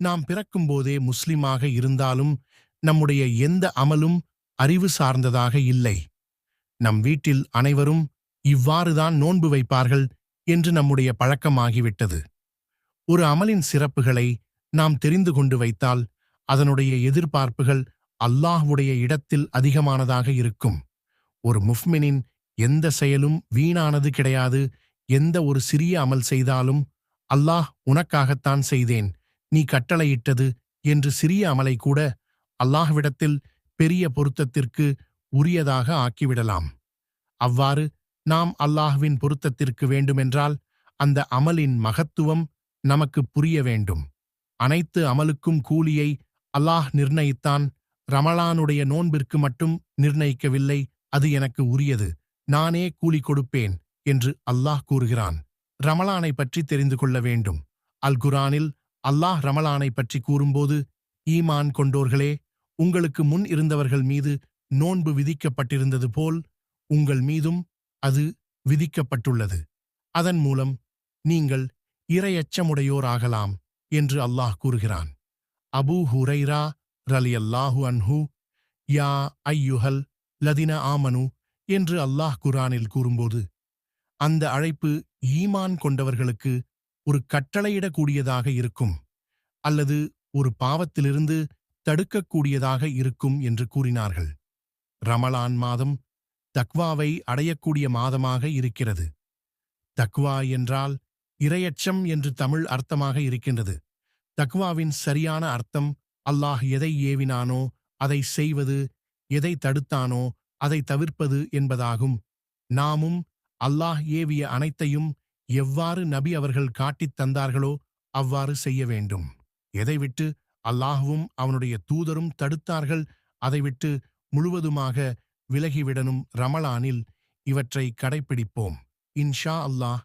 நாம் பிறக்கும்போதே முஸ்லிமாக இருந்தாலும் நம்முடைய எந்த அமலும் அறிவு சார்ந்ததாக இல்லை. நம் வீட்டில் அனைவரும் இவ்வாறுதான் நோன்பு வைப்பார்கள் என்று நம்முடைய பழக்கமாகிவிட்டது. ஒரு அமலின் சிறப்புகளை நாம் தெரிந்து கொண்டு வைத்தால் அதனுடைய எதிர்பார்ப்புகள் அல்லாஹ்வுடைய இடத்தில் அதிகமானதாக இருக்கும். ஒரு முஃப்மினின் எந்த செயலும் வீணானது கிடையாது. எந்த ஒரு சிறிய அமல் செய்தாலும் அல்லாஹ் உனக்காகத்தான் செய்தேன். நீ கட்டளையிட்டது என்று சிறிய அமலை கூட அல்லாஹ்விடத்தில் பெரிய பொருத்தத்திற்கு உரியதாக ஆக்கிவிடலாம். அவ்வாறு நாம் அல்லாஹ்வின் பொருத்தத்திற்கு வேண்டுமென்றால் அந்த அமலின் மகத்துவம் நமக்கு புரிய வேண்டும். அனைத்து அமலுக்கும் கூலியை அல்லாஹ் நிர்ணயித்தான் ரமலானுடைய நோன்பிற்கு மட்டும் நிர்ணயிக்கவில்லை அது எனக்கு உரியது. நானே கூலி கொடுப்பேன் என்று அல்லாஹ் கூறுகிறான். ரமலானை பற்றி தெரிந்து கொள்ள வேண்டும். அல் குரானில் அல்லாஹ் ரமலானை பற்றி கூறும்போது ஈமான் கொண்டோர்களே உங்களுக்கு முன் இருந்தவர்கள் மீது நோன்பு விதிக்கப்பட்டிருந்தது போல் உங்கள் மீதும் அது விதிக்கப்பட்டுள்ளது. அதன் மூலம் நீங்கள் இரையச்சமுடையோராகலாம் என்று அல்லாஹ் கூறுகிறான். அபூ ஹுரைரா ரலி அல்லாஹு அன்ஹு யா ஐயுஹல் லதின ஆமனு என்று அல்லாஹ் குரானில் கூறும்போது அந்த அழைப்பு ஈமான் கொண்டவர்களுக்கு ஒரு கட்டளையிடக்கூடியதாக இருக்கும் அல்லது ஒரு பாவத்திலிருந்து தடுக்கக்கூடியதாக இருக்கும் என்று கூறினார்கள். ரமலான் மாதம் தக்வாவை அடையக்கூடிய மாதமாக இருக்கிறது. தக்வா என்றால் இரையச்சம் என்று தமிழ் அர்த்தமாக இருக்கின்றது. தக்வாவின் சரியான அர்த்தம் அல்லாஹ் எதை ஏவினானோ அதை செய்வது எதை தடுத்தானோ அதை தவிர்ப்பது என்பதாகும். நாமும் அல்லாஹ் ஏவிய அனைத்தையும் எவ்வாறு நபி அவர்கள் காட்டித் தந்தார்களோ அவ்வாறு செய்ய வேண்டும். எதை விட்டு அல்லாஹுவும் அவனுடைய தூதரும் தடுத்தார்கள் அதை விட்டு முழுவதுமாக விலகிவிடனும் ரமலானில் இவற்றை கடைப்பிடிப்போம். இன்ஷா அல்லாஹ்